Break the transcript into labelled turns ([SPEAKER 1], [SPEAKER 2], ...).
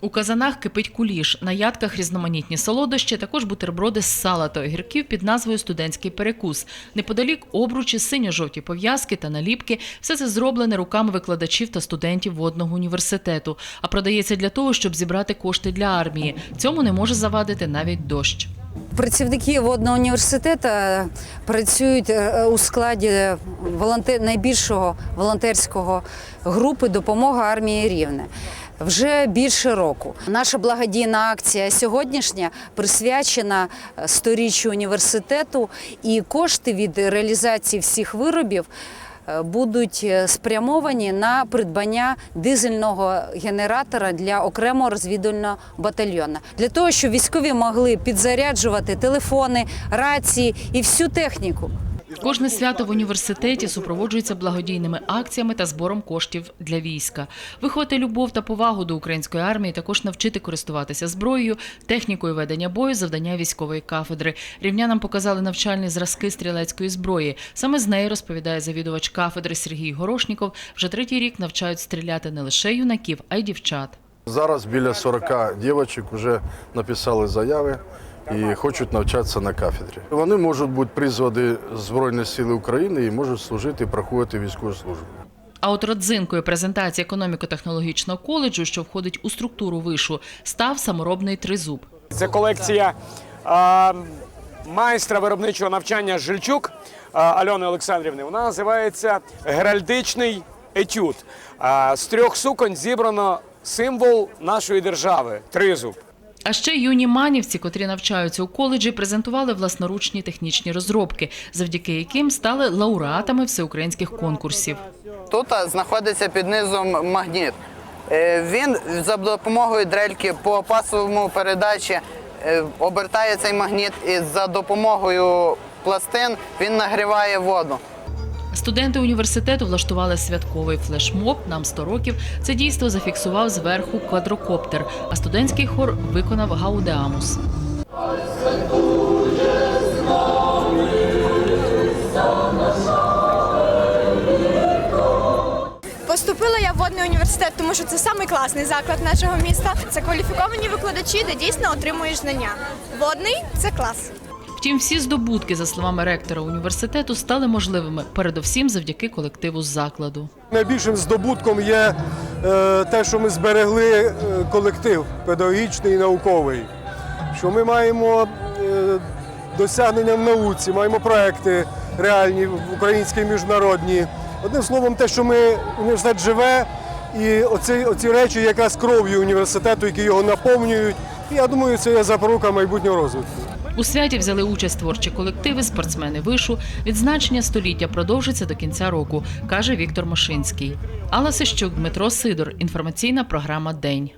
[SPEAKER 1] У казанах кипить куліш, на ядках різноманітні солодощі, також бутерброди з сала та огірків під назвою Студентський перекус. Неподалік обручі, синьо-жовті пов'язки та наліпки. Все це зроблене руками викладачів та студентів водного університету. А продається для того, щоб зібрати кошти для армії. Цьому не може завадити навіть дощ.
[SPEAKER 2] Працівники водного університету працюють е, у складі волонтер... найбільшого волонтерського групи допомога армії Рівне. Вже більше року. Наша благодійна акція сьогоднішня присвячена е, сторіччю університету, і кошти від реалізації всіх виробів е, будуть е, спрямовані на придбання дизельного генератора для окремого розвідувального батальйону. Для того, щоб військові могли підзаряджувати телефони, рації і всю техніку.
[SPEAKER 1] Кожне свято в університеті супроводжується благодійними акціями та збором коштів для війська. Виховати любов та повагу до української армії, також навчити користуватися зброєю, технікою ведення бою, завдання військової кафедри. Рівнянам показали навчальні зразки стрілецької зброї. Саме з неї розповідає завідувач кафедри Сергій Горошніков. Вже третій рік навчають стріляти не лише юнаків, а й дівчат.
[SPEAKER 3] Зараз біля 40 дівчаток вже написали заяви і хочуть навчатися на кафедрі. Вони можуть бути призвані Збройних сил України і можуть служити і проходити військову службу.
[SPEAKER 1] А от родзинкою презентації економіко-технологічного коледжу, що входить у структуру вишу, став саморобний тризуб.
[SPEAKER 4] Це колекція а, майстра виробничого навчання Жильчук а, Альони Олександрівни. Вона називається Геральдичний етюд. А, з трьох суконь зібрано символ нашої держави тризуб.
[SPEAKER 1] А ще юні манівці, котрі навчаються у коледжі, презентували власноручні технічні розробки, завдяки яким стали лауреатами всеукраїнських конкурсів.
[SPEAKER 5] Тут знаходиться під низом магніт. Е, Він за допомогою дрельки по пасовому передачі е, обертає цей магніт і за допомогою пластин він нагріває воду.
[SPEAKER 1] Студенти університету влаштували святковий флешмоб нам 100 років. Це дійство зафіксував зверху квадрокоптер, а студентський хор виконав гаудеамус.
[SPEAKER 6] Поступила я в водний університет, тому що це самий заклад нашого міста. Це кваліфіковані викладачі, де дійсно отримуєш знання. Водний це клас.
[SPEAKER 1] Втім, всі здобутки, за словами ректора університету, стали можливими передовсім завдяки колективу закладу.
[SPEAKER 7] Найбільшим здобутком є е, те, що ми зберегли е, колектив педагогічний і науковий, що ми маємо е, досягнення в науці, маємо проекти реальні, українські міжнародні. Одним словом, те, що ми університет живе, і оці, оці речі, якраз кров'ю університету, які його наповнюють. І я думаю, це є запорука майбутнього розвитку.
[SPEAKER 1] У святі взяли участь творчі колективи, спортсмени вишу. Відзначення століття продовжиться до кінця року, каже Віктор Машинський. Алла Сищук, Дмитро Сидор. Інформаційна програма День.